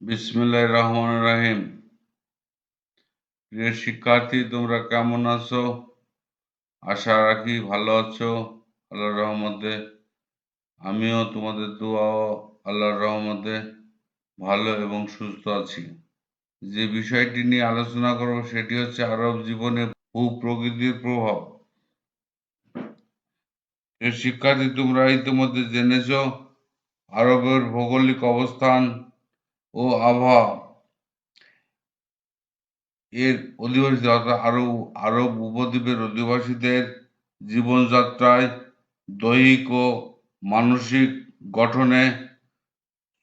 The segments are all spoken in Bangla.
বিসমিল্লাহ রহমান রাহিম। প্রিয় শিক্ষার্থী, তোমরা কেমন আছো? আশা রাখি ভালো আছো। আল্লাহর রহমতে। আমিও তোমাদের দোয়া আল্লাহর রহমতে ভালো এবং সুস্থ আছি। যে বিষয়টি নিয়ে আলোচনা করব, সেটি হচ্ছে আরব জীবনে ভূ প্রকৃতির প্রভাব শিক্ষার্থী, তোমরা ইতিমধ্যে জেনেছ, আরবের ভৌগোলিক অবস্থান ও আবহাওয়া। এর অধিবাসী অর্থাৎ আরব আরব উপদ্বীপের অধিবাসীদের জীবনযাত্রায় দৈহিক ও মানসিক গঠনে,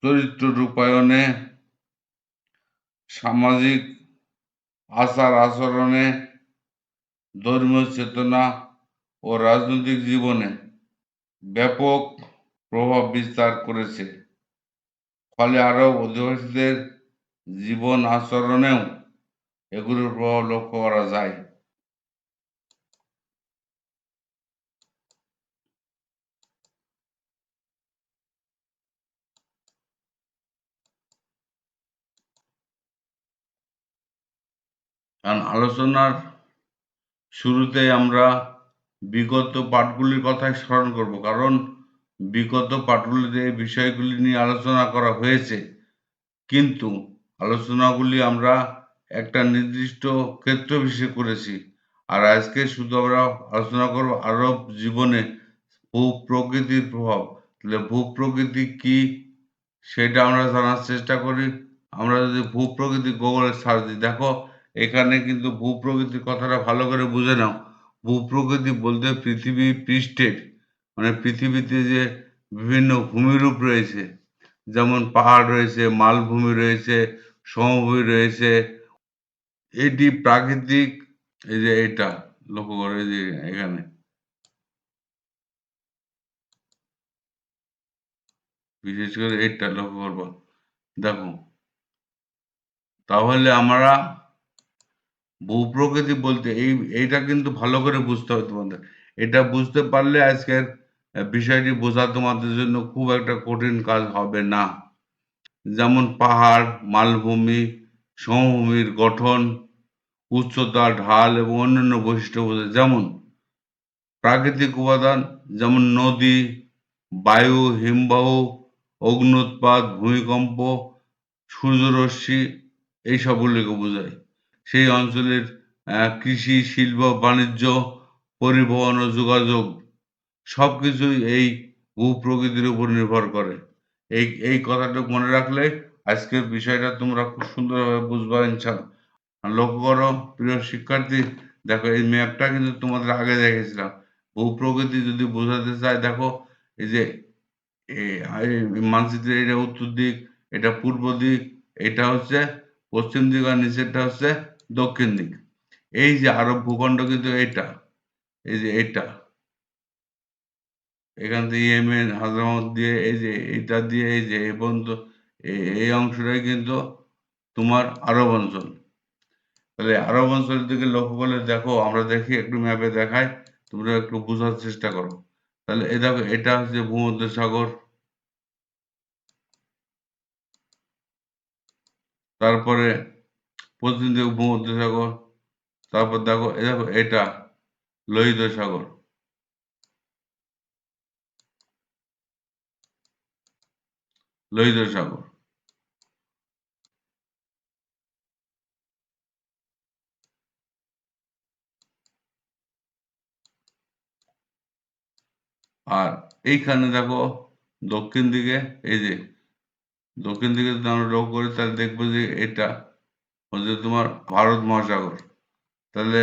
চরিত্র রূপায়ণে, সামাজিক আচার আচরণে, ধর্মীয় চেতনা ও রাজনৈতিক জীবনে ব্যাপক প্রভাব বিস্তার করেছে। ফলে আরব অধিবাসীদের জীবন আচরণেও এগুলোর প্রভাব লক্ষ্য করা যায়। কারণ আলোচনার শুরুতে আমরা বিগত পাঠগুলির কথাই স্মরণ করব। কারণ বিগত পাঠগুলিতে এই বিষয়গুলি নিয়ে আলোচনা করা হয়েছে। কিন্তু আলোচনাগুলি আমরা একটা নির্দিষ্ট ক্ষেত্র বিশেষ করেছি। আর আজকে শুধু আমরা আলোচনা করব আরব জীবনে ভূ প্রকৃতির প্রভাব। তাহলে ভূ প্রকৃতি কি সেটা আমরা জানার চেষ্টা করি। আমরা যদি ভূ প্রকৃতি গুগলে সার্চ দিই, দেখো এখানে কিন্তু ভূ প্রকৃতির কথাটা ভালো করে বুঝে নাও। ভূ প্রকৃতি বলতে পৃথিবী পৃষ্ঠের মানে পৃথিবীতে যে বিভিন্ন ভূমিরূপ রয়েছে, যেমন পাহাড় রয়েছে, মালভূমি রয়েছে, সমভূমি রয়েছে, এটি প্রাকৃতিক, এই যে এটা, লক্ষ্য করে যে এখানে। বিশেষ করে এটা লক্ষ্য করব। দেখো, তাহলে আমরা ভূপ্রকৃতি বলতে এই, এইটা কিন্তু ভালো করে বুঝতে হবে তোমাদের। এটা বুঝতে পারলে আজকের বিষয়টি বোঝা তোমাদের জন্য খুব একটা কঠিন কাজ হবে না। যেমন পাহাড়, মালভূমি, সমভূমির গঠন, উচ্চতা, ঢাল এবং অন্যান্য বৈশিষ্ট্য বোঝায় যেমন প্রাকৃতিক উপাদান, যেমন নদী, বায়ু, হিমবাহ অগ্নুৎপাত ভূমিকম্প, সূর্যরশ্মি এই সবগুলিকে বোঝায়। সেই অঞ্চলের কৃষি, শিল্প, বাণিজ্য, পরিবহন ও যোগাযোগ সব কিছুই এই ভূপ্রকৃতির উপর নির্ভর করে। এই এই কথাটা মনে রাখলে আজকের বিষয়টা তোমরা খুব সুন্দরভাবে বুঝবা ইনশাল। লক্ষ্য করো, প্রিয় শিক্ষার্থী, দেখো এই ম্যাপটা কিন্তু তোমাদের আগে দেখেছিলাম। ভূপ্রকৃতি যদি বোঝাতে চায়, দেখো এই যে মানচিত্রের এটা উত্তর দিক, এটা পূর্ব দিক, এটা হচ্ছে পশ্চিম দিক আর নিচেরটা হচ্ছে দক্ষিণ দিক। এই যে আরব ভূখণ্ড কিন্তু এটা এই যে এটা এখান থেকে ইয়েমেন হাজরামত দিয়ে এই যে এটা দিয়ে এই যে এই পর্যন্ত এই অংশটাই কিন্তু তোমার আরব অঞ্চল। তাহলে আরব অঞ্চলের দিকে লক্ষ্য করলে দেখো, আমরা দেখি একটু ম্যাপে দেখাই, তোমরা একটু বোঝার চেষ্টা করো। তাহলে এ দেখো, এটা হচ্ছে ভূমধ্য সাগর তারপরে পশ্চিম দিকে ভূমধ্য সাগর তারপর দেখো এ দেখো, এটা লোহিত সাগর। লোহিত সাগর। আর এইখানে দেখো দক্ষিণ দিকে, এই যে দক্ষিণ দিকে যদি আমরা লক্ষ্য করি, তাহলে দেখব যে এটা হচ্ছে তোমার ভারত মহাসাগর। তাহলে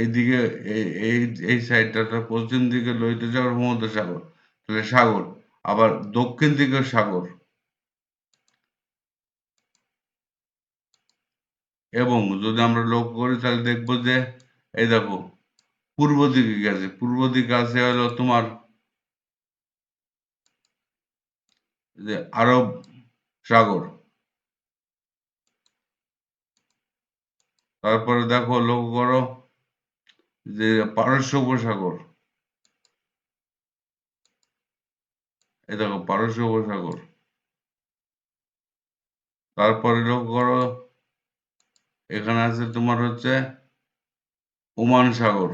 এইদিকে, এই এই সাইডটা পশ্চিম দিকে লোহিত সাগর ভূমধ্য সাগর, তাহলে সাগর। আবার দক্ষিণ দিকে সাগর। এবং যদি আমরা লক্ষ্য করি, তাহলে দেখব যে, এই দেখো, পূর্ব দিকে গেছে। পূর্ব দিকে আছে হলো তোমার আরব সাগর। তারপরে দেখো, লক্ষ্য করো যে পারস্য উপসাগর এই দেখো পারস্য উপসাগর তারপরে লক্ষ্য করো এখানে আছে তোমার হচ্ছে ওমান সাগর।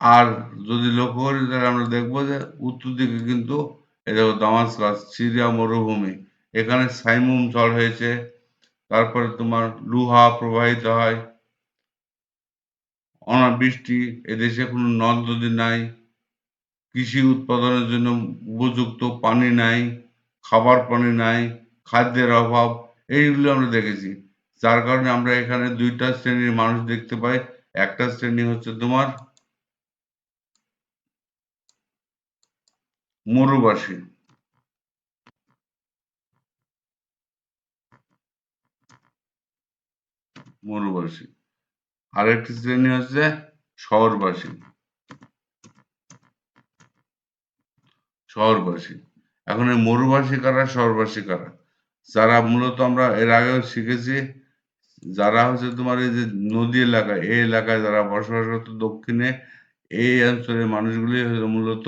আর যদি লক্ষ্য করি, তাহলে আমরা দেখব যে উত্তর দিকে কিন্তু দেখো দামাসকাস, সিরিয়া, মরুভূমি। এখানে সাইমুম ঝড় হয়েছে, তারপরে তোমার লুহা প্রবাহিত হয়। অনাবৃষ্টি, এদেশে কোনো নদ নদী নাই। কৃষি উৎপাদনের জন্য উপযুক্ত পানি নাই, খাবার পানি নাই, খাদ্যের অভাব। এইগুলো আমরা দেখেছি। যার কারণে আমরা এখানে দুইটা শ্রেণির মানুষ দেখতে পাই। একটা শ্রেণি হচ্ছে তোমার মরুবাসী। মরুবাসী। আরেকটি শ্রেণি হচ্ছে শহরবাসী। শহরবাসী। এখন এই মরুবাসী কারা, শহরবাসী কারা? যারা মূলত আমরা এর আগেও শিখেছি, যারা হচ্ছে তোমার এই যে নদী এলাকা, এই এলাকায় যারা বসবাস করতো দক্ষিণে, এই অঞ্চলের মানুষগুলি মূলত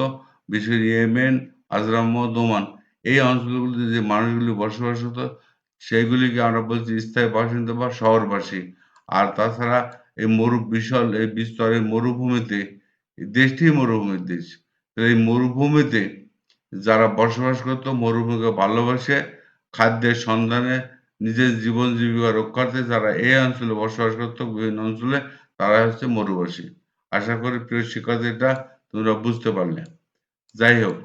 বিশেষ ইয়েমেন, আজরাম দোমান এই অঞ্চলগুলিতে যে মানুষগুলি বসবাস হতো, সেইগুলিকে আমরা বলছি স্থায়ী বাসিন্দা বা শহরবাসী। আর তাছাড়া এই মরু বিশাল, এই বিস্তরের মরুভূমিতে দেশটি মরুভূমির দেশ, এই মরুভূমিতে যারা বসবাস করতো, মরুভূমিকে ভালোবাসে খাদ্যের সন্ধানে নিজের জীবন জীবিকা রক্ষার্থে যারা এই অঞ্চলে বসবাস করতো বিভিন্ন অঞ্চলে তারা হচ্ছে মরুবাসী। আশা করি প্রিয় শিক্ষার্থী এটা তোমরা বুঝতে পারলে। যাই হোক,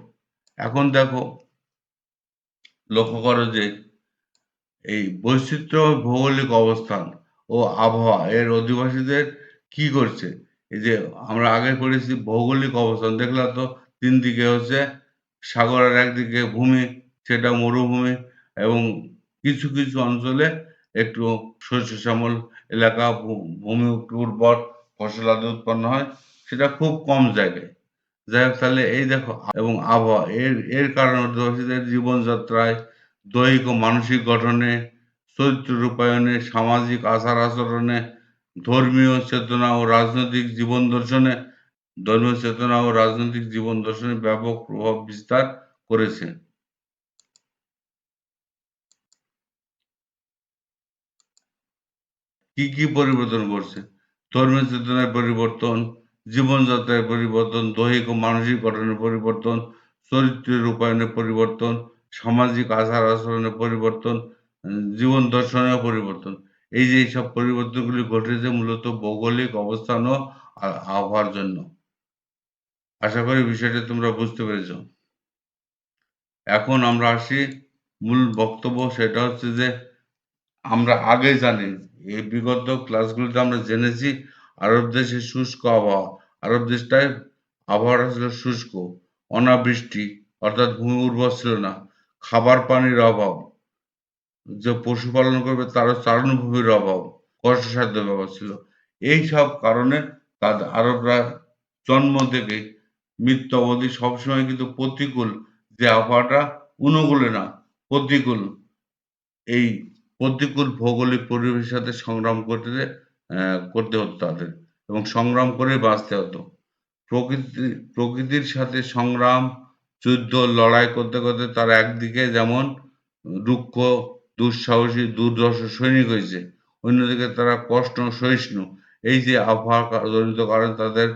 এখন দেখো, লক্ষ্য করো যে এই বৈচিত্র্য ভৌগোলিক অবস্থান ও আবহাওয়া, এর অধিবাসীদের কি করছে? এই যে আমরা আগে পড়েছি ভৌগোলিক অবস্থান দেখলাম তো তিন দিকে হচ্ছে সাগরের একদিকে ভূমি, সেটা মরুভূমি এবং কিছু কিছু অঞ্চলে একটু শস্য শ্যামল এলাকা ভূমি উর্বর ফসল আদি উৎপন্ন হয়, সেটা খুব কম জায়গায়। যাই হোক, তাহলে এই দেখো, এবং আবহাওয়া, এর এর কারণে অধিবাসীদের জীবনযাত্রায় দৈহিক ও মানসিক গঠনে, চরিত্র রূপায়ণে, সামাজিক আচার আচরণে, ধর্মীয় চেতনা ও রাজনৈতিক জীবন দর্শনে, ধর্মীয় চেতনা ও রাজনৈতিক জীবন দর্শনে ব্যাপক প্রভাব বিস্তার করেছে। কি কি পরিবর্তন করছে? ধর্মীয় চেতনার পরিবর্তন জীবনযাত্রার পরিবর্তন, দৈহিক ও মানসিক গঠনের পরিবর্তন, চরিত্রের রূপায়ণের পরিবর্তন, সামাজিক আচার আচরণের পরিবর্তন জীবন দর্শনের পরিবর্তন। এই যে সব পরিবর্তনগুলি ঘটেছে মূলত ভৌগোলিক অবস্থান ও আবহাওয়ার জন্য। আশা করি বিষয়টা তোমরা বুঝতে পেরেছ। এখন আমরা আসি, মূল বক্তব্য সেটা হচ্ছে যে, আমরা আগে জানি এই বিগত ক্লাসগুলোতে আমরা জেনেছি, আরব দেশে শুষ্ক আবহাওয়া, আরব দেশটায় আবহাওয়াটা ছিল শুষ্ক, অনাবৃষ্টি, অর্থাৎ ভূমি উর্বর ছিল না, খাবার পানির অভাব, যে পশুপালন করবে তারও চারণভূমির অভাব কষ্টসাধ্য ব্যাপার ছিল। এই সব কারণে তাদের আরবরা জন্ম থেকে মৃত্যু অবধি সবসময় কিন্তু প্রতিকূল যে আবহাওয়াটা অনুকূলে না, প্রতিকূল এই প্রতিকূল ভৌগোলিক পরিবেশের সাথে সংগ্রাম করতে করতে হতো তাদের এবং সংগ্রাম করে বাঁচতে হতো। প্রকৃতি, প্রকৃতির সাথে সংগ্রাম, যুদ্ধ, লড়াই করতে করতে তারা একদিকে যেমন রুক্ষ দুঃসাহসী দুর্দশ সৈনিক হয়েছে, অন্যদিকে তারা কষ্ট সহিষ্ণু। এই যে আবহাওয়া কারণে তাদের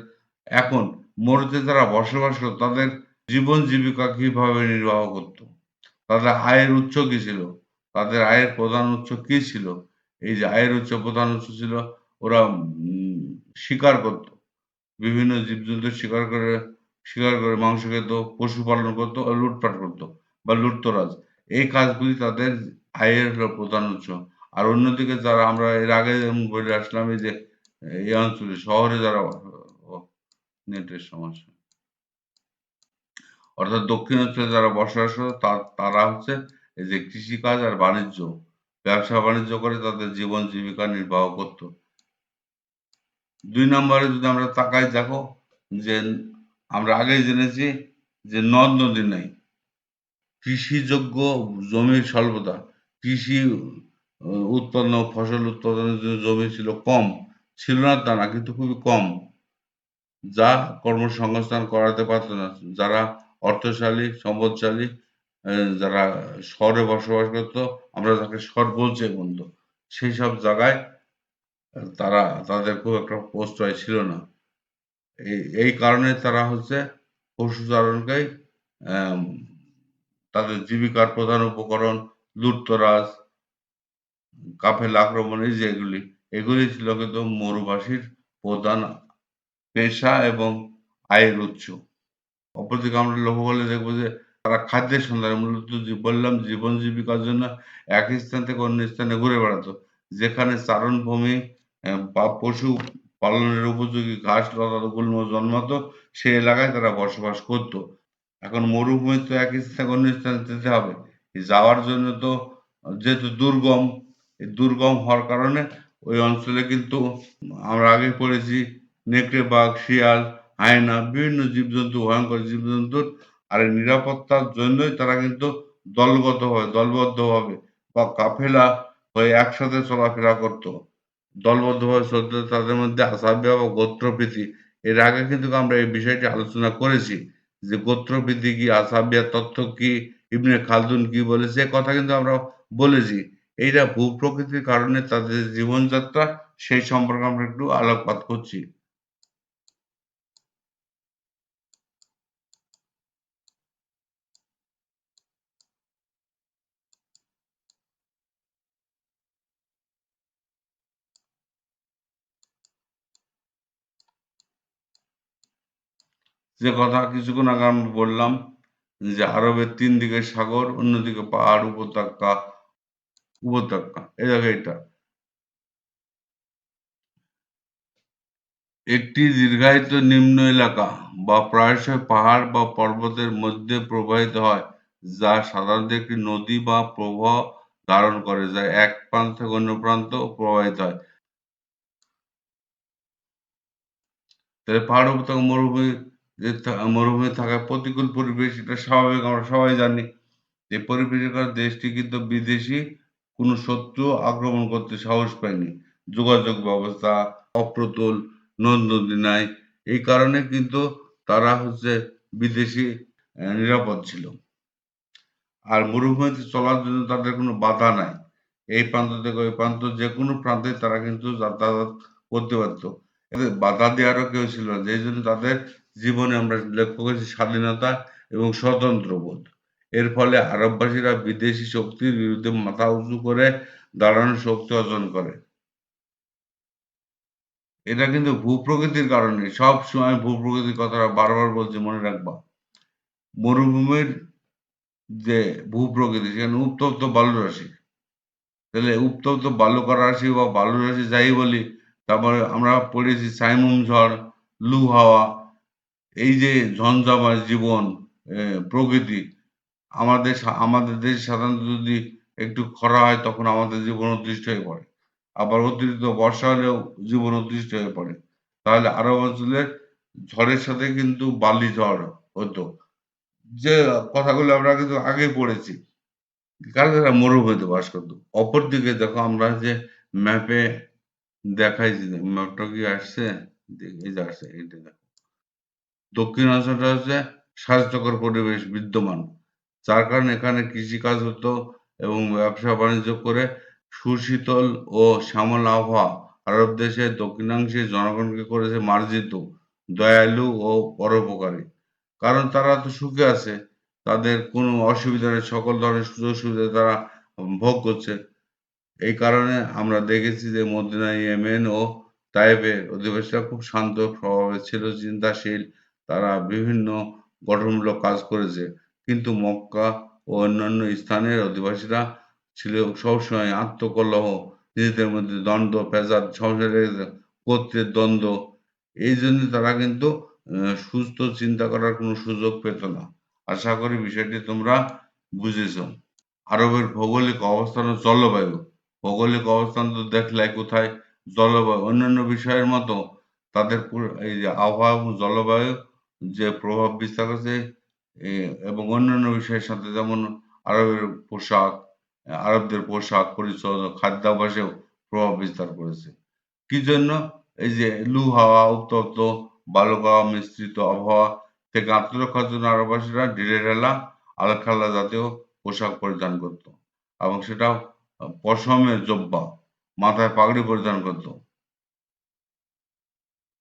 এখন মরুতে তারা বসবাস করত তাদের জীবন জীবিকা কীভাবে নির্বাহ করত? তাদের আয়ের উৎস কি ছিল? তাদের আয়ের প্রধান উৎস কি ছিল? এই যে আয়ের উৎস প্রধান উৎস ছিল ওরা শিকার করত। বিভিন্ন জীবজন্তু শিকার করে শিকার করে মাংস খেত, পশুপালন করতো লুটপাট করতো বা লুটতরাজ। এই কাজগুলি তাদের আয়ের প্রধান উৎস। আর অন্যদিকে যারা আমরা এর আগে বলে আসলাম, এই যে, এই অঞ্চলে, শহরে যারা নেটের সমস্যা। অর্থাৎ দক্ষিণ অঞ্চলে যারা বসবাস তারা হচ্ছে এই যে কৃষিকাজ আর বাণিজ্য, ব্যবসা বাণিজ্য করে তাদের জীবন জীবিকা নির্বাহ করত। দুই নম্বরে যদি আমরা তাকাই দেখো যে আমরা আগেই জেনেছি যে নদ নদী নেই। কৃষিযোগ্য জমির স্বল্পতা, কৃষি উৎপন্ন, ফসল উৎপাদনের জন্য জমি ছিল কম, ছিল না তা না, কিন্তু খুবই কম। যা কর্মসংস্থান করাতে পারত না, যারা অর্থশালী, সম্পদশালী যারা শহরে বসবাস করতো, আমরা যাকে শহর বলছি বন্ধু সেই সব জায়গায় তারা, তাদের খুব একটা প্রশ্রয় ছিল না। এই এই কারণে তারা হচ্ছে পশুচারণকেই তাদের জীবিকার প্রধান উপকরণ, লুটতরাজ, কাফেলা আক্রমণ, এই যে এগুলি এগুলি ছিল কিন্তু মরুবাসীর প্রধান পেশা এবং আয়ের উৎস। অপরদিকে আমরা লক্ষ্য করলে দেখব যে তারা খাদ্যের সন্ধানে, মূলত বললাম, জীবন জীবিকার জন্য এক স্থান থেকে অন্য স্থানে ঘুরে বেড়াতো। যেখানে চারণভূমি বা পশু পালনের উপযোগী ঘাস, লতা জন্মাতো, সেই এলাকায় তারা বসবাস করত। এখন মরুভূমি তো এক স্থান থেকে অন্য স্থানে যেতে হবে। যাওয়ার জন্য তো যেহেতু দুর্গম দুর্গম হওয়ার কারণে ওই অঞ্চলে কিন্তু আমরা আগে পড়েছি, নেকড়ে, বাঘ, শিয়াল, হায়না, বিভিন্ন জীবজন্তু, ভয়ঙ্কর জীবজন্তুর আর এই নিরাপত্তার জন্যই তারা কিন্তু দলগতভাবে দলবদ্ধভাবে বা কাফেলা হয়ে একসাথে চলাফেরা করত। দলবদ্ধভাবে চলতে তাদের মধ্যে আসাব্যা বা গোত্রপ্রীতি। এর আগে কিন্তু আমরা এই বিষয়টি আলোচনা করেছি যে গোত্রপ্রীতি কি আসাবিয়া তথ্য কি, ইবনে খালদুন কি বলেছে কথা কিন্তু আমরা বলেছি। এইটা ভূপ্রকৃতির কারণে তাদের জীবনযাত্রা সেই সম্পর্কে আমরা একটু আলোকপাত করছি। যে কথা কিছুক্ষণ আগে আমি বললাম যে আরবের তিন দিকে সাগর, অন্যদিকে পাহাড় উপত্যকা উপত্যকা। এই দেখো এটা। একটি দীর্ঘায়িত নিম্ন এলাকা বা প্রায়শই পাহাড় বা পর্বতের মধ্যে প্রবাহিত হয়, যা সাধারণত একটি নদী বা প্রবাহ ধারণ করে, যা এক প্রান্ত থেকে অন্য প্রান্ত প্রবাহিত হয়। তাহলে পাহাড় উপত্যকা মরুভূমি যে মরুভূমি থাকা প্রতিকূল পরিবেশ, এটা স্বাভাবিক, আমরা সবাই জানি এই পরিবেশের কারণে দেশটি কিন্তু বিদেশি কোনো শত্রু আক্রমণ করতে সাহস পায়নি। যোগাযোগ ব্যবস্থা অপ্রতুল নদ নদী নাই, এই কারণে কিন্তু তারা হচ্ছে বিদেশি নিরাপদ ছিল। আর মরুভূমিতে চলার জন্য তাদের কোনো বাধা নাই। এই প্রান্ত থেকে ওই প্রান্ত যে কোনো প্রান্তে তারা কিন্তু যাতায়াত করতে পারতো। বাধা দেওয়ারও কেউ ছিল না, যেই জন্য তাদের জীবনে আমরা লক্ষ্য করেছি স্বাধীনতা এবং স্বতন্ত্র বোধ। এর ফলে আরববাসীরা বিদেশি শক্তির বিরুদ্ধে মাথা উঁচু করে দাঁড়ানোর শক্তি অর্জন করে। এটা কিন্তু ভূপ্রকৃতির কারণে। সব সময় ভূপ্রকৃতির কথাটা বারবার বলছি, মনে রাখবা। মরুভূমির যে ভূপ্রকৃতি, সেখানে উত্তপ্ত বালুরাশি। তাহলে উত্তপ্ত বালুকা রাশি বা বালু রাশি যাই বলি, তারপরে আমরা পড়েছি সাইমুম ঝড় লু হাওয়া এই যে ঝঞ্ঝামা জীবন প্রকৃতি, আমাদের আমাদের দেশে সাধারণত যদি একটু খরা হয় তখন আমাদের জীবন অদৃষ্ট হয়ে পড়ে। আবার অতিরিক্ত বর্ষা হলেও জীবন অদৃষ্ট হয়ে পড়ে। তাহলে আরব অঞ্চলের ঝড়ের সাথে কিন্তু বালি ঝড় হতো। যে কথাগুলো আমরা কিন্তু আগে পড়েছি। কারণ তারা মরুভূমিতে বাস করতো? অপরদিকে দেখো আমরা যে ম্যাপে দেখাইছি, ম্যাপটা কি আসছে? এই যে আসছে এইটা দক্ষিণ অঞ্চলটা হচ্ছে স্বাস্থ্যকর পরিবেশ বিদ্যমান। যার কারণে এখানে কৃষিকাজ হতো এবং ব্যবসা বাণিজ্য করে সুশীতল ও শ্যামল আবহাওয়া আরব দেশের দক্ষিণাংশে জনগণকে করেছে মার্জিত, দয়ালু ও পরোপকারী। কারণ তারা তো সুখে আছে, তাদের কোনো অসুবিধা নেই, সকল ধরনের সুযোগ সুবিধা তারা ভোগ করছে। এই কারণে আমরা দেখেছি যে মদিনা, ইয়েমেন ও তাইফের অধিবাসীরা খুব শান্ত স্বভাবের ছিল, চিন্তাশীল তারা বিভিন্ন গঠনমূলক কাজ করেছে। কিন্তু মক্কা ও অন্যান্য স্থানের অধিবাসীরা ছিল সবসময় আত্মকলহ, নিজেদের মধ্যে দ্বন্দ্ব, ফ্যাসাদ, সংসারের গোত্রের দ্বন্দ্ব। এই জন্য তারা কিন্তু সুস্থ চিন্তা করার কোনো সুযোগ পেত না। আশা করি বিষয়টি তোমরা বুঝেছ। আরবের ভৌগোলিক অবস্থান ও জলবায়ু। ভৌগোলিক অবস্থান তো দেখলাই কোথায়? জলবায়ু। অন্যান্য বিষয়ের মতো তাদের এই যে আবহাওয়া এবং জলবায়ু যে প্রভাব বিস্তার করেছে এবং অন্যান্য বিষয়ের সাথে যেমন আরবের পোশাক আরবদের পোশাক পরিচ্ছদ খাদ্যাভ্যাসেও প্রভাব বিস্তার করেছে। কি জন্য? এই যে লু হাওয়া উত্তপ্ত, বালুকা, মিশ্রিত আবহাওয়া থেকে আত্মরক্ষার জন্য আরববাসীরা ঢিলে ঢালা আলখাল্লা জাতীয় পোশাক পরিধান করত এবং সেটাও পশমের জব্বা, মাথায় পাগড়ি পরিধান করত।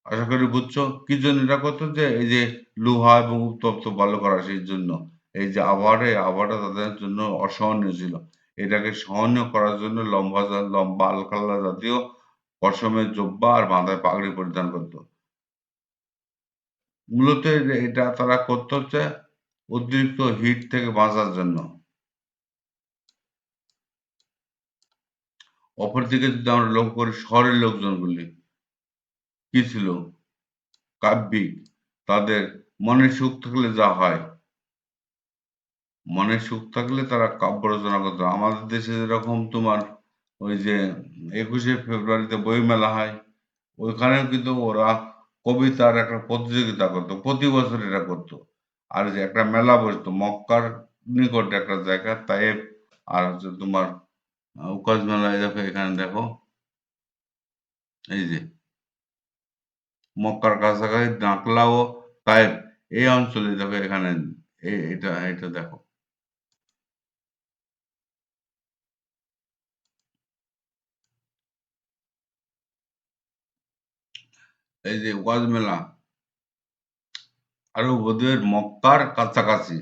আশা করি বুঝছ? কি জন্য? এটা করতো যে, এই যে লোহা এবং উত্তপ্ত বালু করা সেই জন্য, এই যে আবহাওয়াটা, এই আবহাওয়াটা তাদের জন্য অসহনীয় ছিল। এটাকে সহনীয় করার জন্য লম্বা লম্বা আলখাল্লা জাতীয় পশমের জব্বা আর মাথায় পাগড়ি পরিধান করত। মূলত এটা তারা করতে হচ্ছে অতিরিক্ত হিট থেকে বাঁচার জন্য। অপরদিকে যদি আমরা লক্ষ্য করি শহরের লোকজনগুলি কি ছিল? কাব্যিক। তাদের মনের সুখ থাকলে যা হয়। মনের সুখ থাকলে তারা কাব্য রচনা করতো। আমাদের দেশে যেরকম তোমার ওই যে একুশে ফেব্রুয়ারিতে বইমেলা হয়, ওইখানেও কিন্তু ওরা কবিতার একটা প্রতিযোগিতা করতো, প্রতি বছর এটা করতো। আর যে একটা মেলা বসতো, মক্কার নিকট একটা জায়গা তাইব আর হচ্ছে তোমার উকাজ মেলায় দেখো, এখানে দেখো, এই যে মক্কার কাছাকাছি ডাকলা ও এই অঞ্চলে দেখো এখানে এটা এটা দেখো। এই যে ওয়াজ মেলা, আরও ওদের মক্কার কাছাকাছি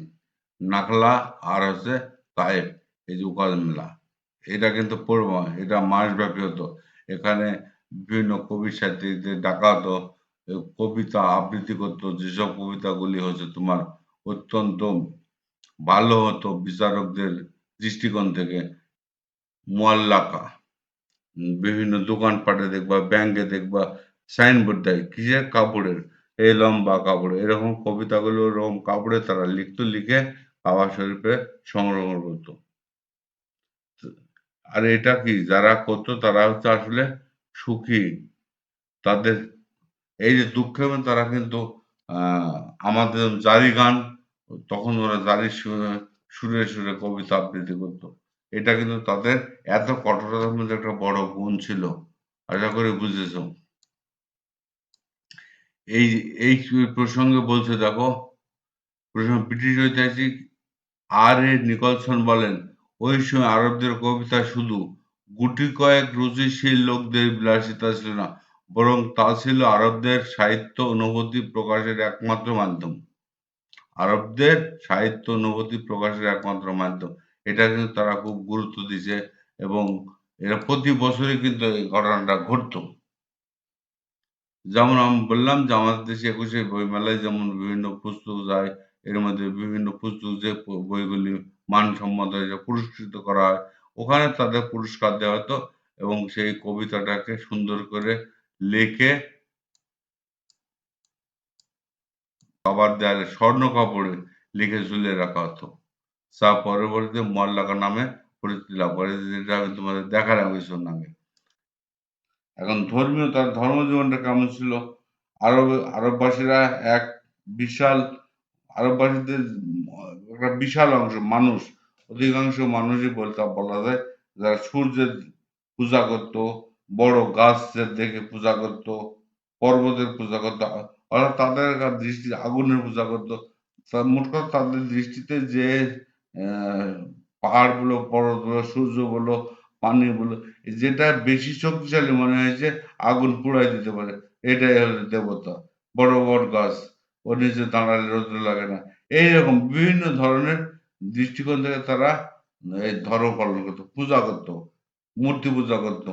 নাকলা আর হচ্ছে তাইব এই যে ওকাজ মেলা। এটা কিন্তু পড়ব এটা মাসব্যাপী হতো। এখানে বিভিন্ন কবি সাহিত্যিকদের ডাকা হতো কবিতা আবৃত্তি করতো যেসব কবিতাগুলি হচ্ছে তোমার অত্যন্ত ভালো হতো বিচারকদের দৃষ্টিকোণ থেকে, মোয়াল্লাকা। বিভিন্ন দোকানপাটে দেখবা ব্যাংকে দেখবা সাইনবোর্ড দেয়, কিসের কাপড়ের? এই লম্বা কাপড় এরকম কবিতাগুলো, এরকম কাপড়ে তারা লিখতো, লিখে কাবা শরীফে সংগ্রহ করতো। আর এটা কি? যারা করতো তারা হচ্ছে আসলে সুখী। তাদের এই যে দুঃখে তারা কিন্তু আমাদের জারি গান, তখন ওরা জারি সুরে সুরে কবিতা আবৃত্তি করতো। এটা কিন্তু তাদের এত কঠোরতার মধ্যে একটা বড় গুণ ছিল। আশা করি বুঝেছ। এই এই প্রসঙ্গে বলছে, দেখো, প্রসঙ্গ, ব্রিটিশ ঐতিহাসিক আর এ নিকলসন বলেন, ওই সময় আরবদের কবিতা শুধু গুটি কয়েক রুচিশীল লোকদের বিলাসিতা ছিল না বরং তা ছিল আরবদের সাহিত্য অনুভূতি প্রকাশের একমাত্র মাধ্যম। আরবদের সাহিত্য অনুভূতি প্রকাশের একমাত্র মাধ্যম। এটা কিন্তু তারা খুব গুরুত্ব দিছে এবং এটা প্রতি বছরই কিন্তু এই ঘটনাটা ঘটতো। যেমন আমি বললাম যে আমাদের দেশে একুশে বইমেলায় যেমন বিভিন্ন পুস্তক যায় এর মধ্যে বিভিন্ন পুস্তক যে বইগুলি মানসম্মত হয়েছে পুরস্কৃত করা হয়, ওখানে তাদের পুরস্কার দেওয়া হতো এবং সেই কবিতাটাকে সুন্দর করে লিখে বাবার দেয়ালে স্বর্ণ কাপড়ে লিখে ঝুলিয়ে রাখা হতো। যা পরবর্তীতে মল্লাকা নামে পরিচিতি লাভ করে আমি তোমাদের দেখালাম নামে। এখন ধর্মীয়, তার ধর্মজীবনটা কেমন ছিল? আরব, আরববাসীরা এক বিশাল, আরববাসীদের একটা বিশাল অংশ, মানুষ, অধিকাংশ মানুষই বলতে বলা যায়, যারা সূর্যের পূজা করত বড় গাছের দেখে পূজা করত, পর্বতের পূজা করত। অর্থাৎ তাদের দৃষ্টি, আগুনের পূজা করত। মোট কথা তাদের দৃষ্টিতে যে পাহাড় বলো, পর্বত বলো, সূর্য বলো, পানি বলো, যেটা বেশি শক্তিশালী মনে হয়েছে আগুন পুড়াই দিতে পারে। এটাই হলো দেবতা, বড় বড় গাছ ওর নিচে দাঁড়ালে রোদ্র লাগে না। এইরকম বিভিন্ন ধরনের দৃষ্টিকোণ থেকে তারা এই ধর্ম পালন করতো, পূজা করতো, মূর্তি পূজা করতো।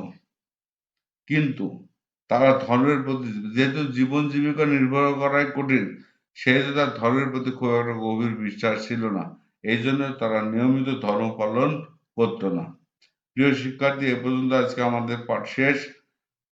কিন্তু তারা ধর্মের প্রতি যেহেতু জীবন জীবিকা নির্ভর করাই কঠিন, সেহেতু তার ধর্মের প্রতি খুব একটা গভীর বিশ্বাস ছিল না। এই জন্য তারা নিয়মিত ধর্ম পালন করতো না। প্রিয় শিক্ষার্থী, এ পর্যন্ত আজকে আমাদের পাঠ শেষ।